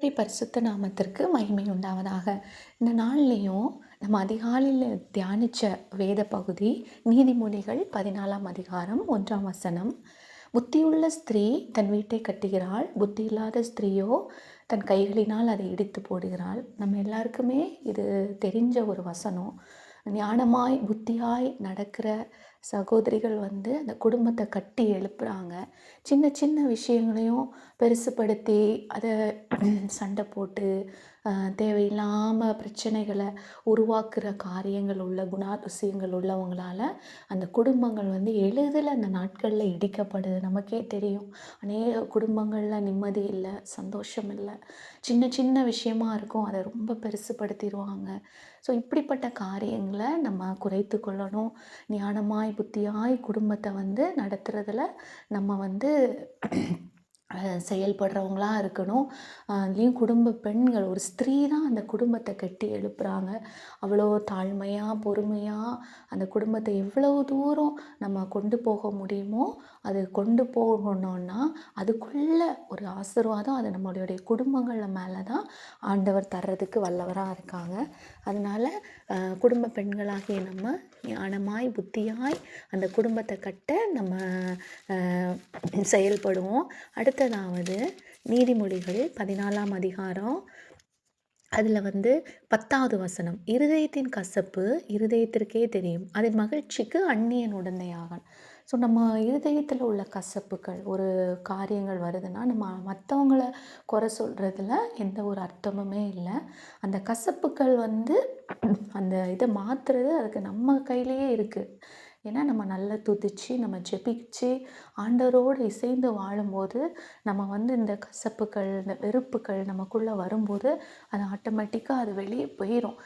கர்த்தருடைய பரிசுத்த நாமத்திற்கு மகிமை உண்டாவதாக. இந்த நாள்லேயும் நம்ம அதிகாலையில் தியானித்த வேத பகுதி நீதிமொழிகள் பதினாலாம் அதிகாரம் ஒன்றாம் வசனம். புத்தியுள்ள ஸ்திரீ தன் வீட்டை கட்டுகிறாள் புத்தி இல்லாத ஸ்திரீயோ தன் கைகளினால் அதை இடித்து போடுகிறாள். நம்ம எல்லாருக்குமே இது தெரிஞ்ச ஒரு வசனம். ஞானமாய் புத்தியாய் நடக்கிற சகோதரிகள் வந்து அந்த குடும்பத்தை கட்டி எழுப்புறாங்க. சின்ன சின்ன விஷயங்களையும் பெருசுப்படுத்தி அதை சண்டை போட்டு தேவையில்லாமல் பிரச்சனைகளை உருவாக்குற காரியங்கள் உள்ள குணாதிசயங்கள் உள்ளவங்களால் அந்த குடும்பங்கள் வந்து எளிதில் அந்த நாட்களில் இடிக்கப்படுது. நமக்கே தெரியும். அநேக குடும்பங்களில் நிம்மதி இல்லை சந்தோஷம் இல்லை. சின்ன சின்ன விஷயமா இருக்கும். அதை ரொம்ப பெருசுப்படுத்திடுவாங்க ஸோ இப்படிப்பட்ட காரியங்களை நம்ம குறைத்து கொள்ளணும். ஞானமாய் புத்தியாய் குடும்பத்தை வந்து நடத்துகிறதுல நம்ம வந்து செயல்படுறவங்களா இருக்கணும். அதுலேயும் குடும்ப பெண்கள் ஒரு ஸ்திரீ தான் அந்த குடும்பத்தை கட்டி எழுப்புறாங்க. அவ்வளோ தாழ்மையாக பொறுமையாக அந்த குடும்பத்தை எவ்வளோ தூரம் நம்ம கொண்டு போக முடியுமோ அது கொண்டு போகணுன்னா அதுக்குள்ளே ஒரு ஆசீர்வாதம் அது நம்மளுடைய குடும்பங்கள் மேலே தான் ஆண்டவர் தர்றதுக்கு வல்லவராக இருக்காங்க. அதனால் குடும்ப பெண்களாகிய நம்ம ஞானமாய் புத்தியாய் அந்த குடும்பத்தை கட்ட நம்ம செயல்படுவோம். அடுத்ததாவது நீதிமொழிகள் பதினாலாம் அதிகாரம். அதில் வந்து பத்தாவது வசனம் இருதயத்தின் கசப்பு இருதயத்திற்கே தெரியும் அதன் மகிழ்ச்சிக்கு அந்நியன் உடந்தையாகன். ஸோ நம்ம இருதயத்தில் உள்ள கசப்புகள் ஒரு காரியங்கள் வருதுன்னா நம்ம மற்றவங்கள குறை சொல்கிறதுல எந்த ஒரு அர்த்தமுமே இல்லை. அந்த கசப்புகள் வந்து அந்த இதை மாற்றுறது அதுக்கு நம்ம கையிலேயே இருக்குது ஏன்னா நம்ம நல்லா துதித்து நம்ம ஜெபிச்சு ஆண்டவரோடு இசைந்து வாழும்போது நம்ம வந்து இந்த கசப்புகள் இந்த வெறுப்புகள் நமக்குள்ளே வரும்போது அது ஆட்டோமேட்டிக்காக அது வெளியே போயிடும்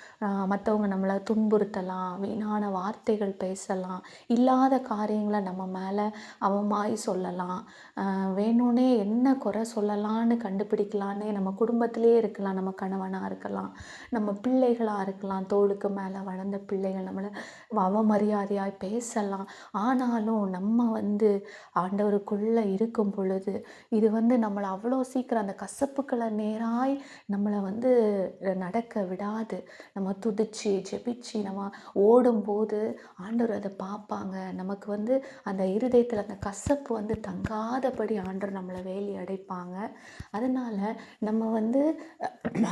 மற்றவங்க நம்மளை துன்புறுத்தலாம் வீணான வார்த்தைகள் பேசலாம் இல்லாத காரியங்களை நம்ம மேலே அவமாய் சொல்லலாம். வேணும்னே என்ன குறை சொல்லலான்னு கண்டுபிடிக்கலான்னே நம்ம குடும்பத்திலே இருக்கலாம் நம்ம கணவனாக இருக்கலாம் நம்ம பிள்ளைகளாக இருக்கலாம் தோளுக்கு மேலே வளர்ந்த பிள்ளைகள் நம்மளை அவமரியாதையாக பேச பேசலாம். ஆனாலும் நம்ம வந்து ஆண்டவருக்குள்ளே இருக்கும் பொழுது இது வந்து நம்மளை அவ்வளோ சீக்கிரம் அந்த கசப்புக்களை நேராய் நம்மளை வந்து நடக்க விடாது. நம்ம துதிச்சு ஜெபிச்சு நம்ம ஓடும்போது ஆண்டவர் அதை பார்ப்பாங்க. நமக்கு வந்து அந்த இருதயத்தில் அந்த கசப்பு வந்து தங்காதபடி ஆண்டவர் நம்மளை வேலி அடைப்பாங்க. அதனால் நம்ம வந்து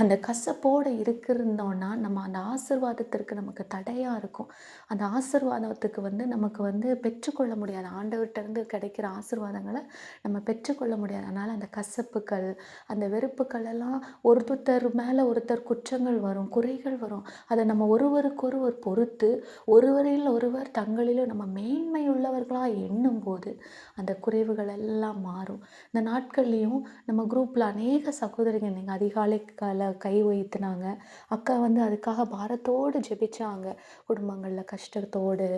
அந்த கசப்போடு இருக்கிருந்தோன்னா நம்ம அந்த ஆசிர்வாதத்திற்கு நமக்கு தடையாக இருக்கும். அந்த ஆசிர்வாதத்துக்கு வந்து வந்து நமக்கு வந்து பெற்றுக்கொள்ள முடியாது. ஆண்டவர்கிட்டருந்து கிடைக்கிற ஆசிர்வாதங்களை நம்ம பெற்றுக்கொள்ள முடியாது. அதனால் அந்த கசப்புகள் அந்த வெறுப்புகள் எல்லாம் ஒருத்தர் மேலே ஒருத்தர் குற்றங்கள் வரும் குறைகள் வரும். அதை நம்ம ஒருவருக்கொருவர் பொறுத்து ஒருவரில் ஒருவர் தங்களிலும் நம்ம மேன்மை உள்ளவர்களாக எண்ணும் போது அந்த குறைவுகள் எல்லாம் மாறும். இந்த நாட்கள்லேயும் நம்ம குரூப்பில் அநேக சகோதரிகள் நீங்கள் அதிகாலை கால கை வைத்துனாங்க. அக்கா வந்து அதுக்காக பாரத்தோடு ஜெபிச்சாங்க. குடும்பங்களில் கஷ்டத்தோடு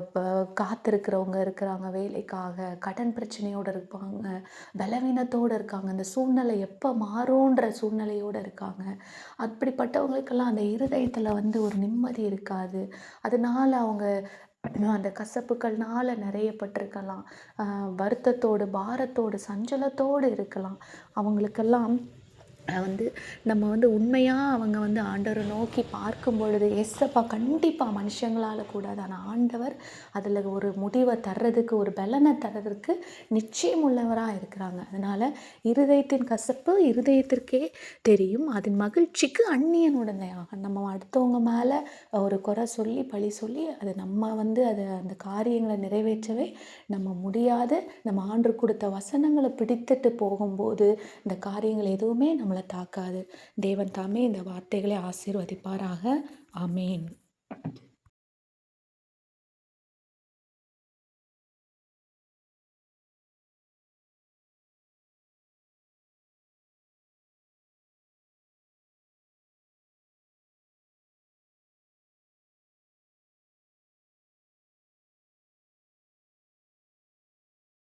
இப்போ காத்திருக்கிறவங்க இருக்கிறாங்க வேலைக்காக கடன் பிரச்சனையோடு இருப்பாங்க பலவீனத்தோடு இருக்காங்க அந்த சூழ்நிலை எப்போ மாறும்ன்ற சூழ்நிலையோடு இருக்காங்க. அப்படிப்பட்டவங்களுக்கெல்லாம் அந்த இருதயத்தில் வந்து ஒரு நிம்மதி இருக்காது. அதனால் அவங்க அந்த கசப்புகள்னால நிறையப்பட்டிருக்கலாம். வருத்தத்தோடு பாரத்தோடு சஞ்சலத்தோடு இருக்கலாம். அவங்களுக்கெல்லாம் வந்து நம்ம வந்து உண்மையாக அவங்க வந்து ஆண்டவரை நோக்கி பார்க்கும் பொழுது எஸ்ஸப்பா கண்டிப்பாக மனுஷங்களால் கூடாது ஆனால் ஆண்டவர் அதில் ஒரு முடிவை தர்றதுக்கு ஒரு பலனை தர்றதுக்கு நிச்சயம் உள்ளவராக இருக்கிறாங்க. அதனால் இருதயத்தின் கசப்பு இருதயத்திற்கே தெரியும். அதன் மகிழ்ச்சிக்கு அந்நியன் உடனேயாக நம்ம அடுத்தவங்க மேலே ஒரு குறை சொல்லி பழி சொல்லி அது நம்ம வந்து அதை அந்த காரியங்களை நிறைவேற்றவே நம்ம முடியாது நம்ம ஆண்டு கொடுத்த வசனங்களை பிடித்துட்டு போகும்போது இந்த காரியங்கள் எதுவுமே நம்ம நம்மளை தாக்காது. தேவன் தாமே இந்த வார்த்தைகளை ஆசீர்வதிப்பாராக. அமேன்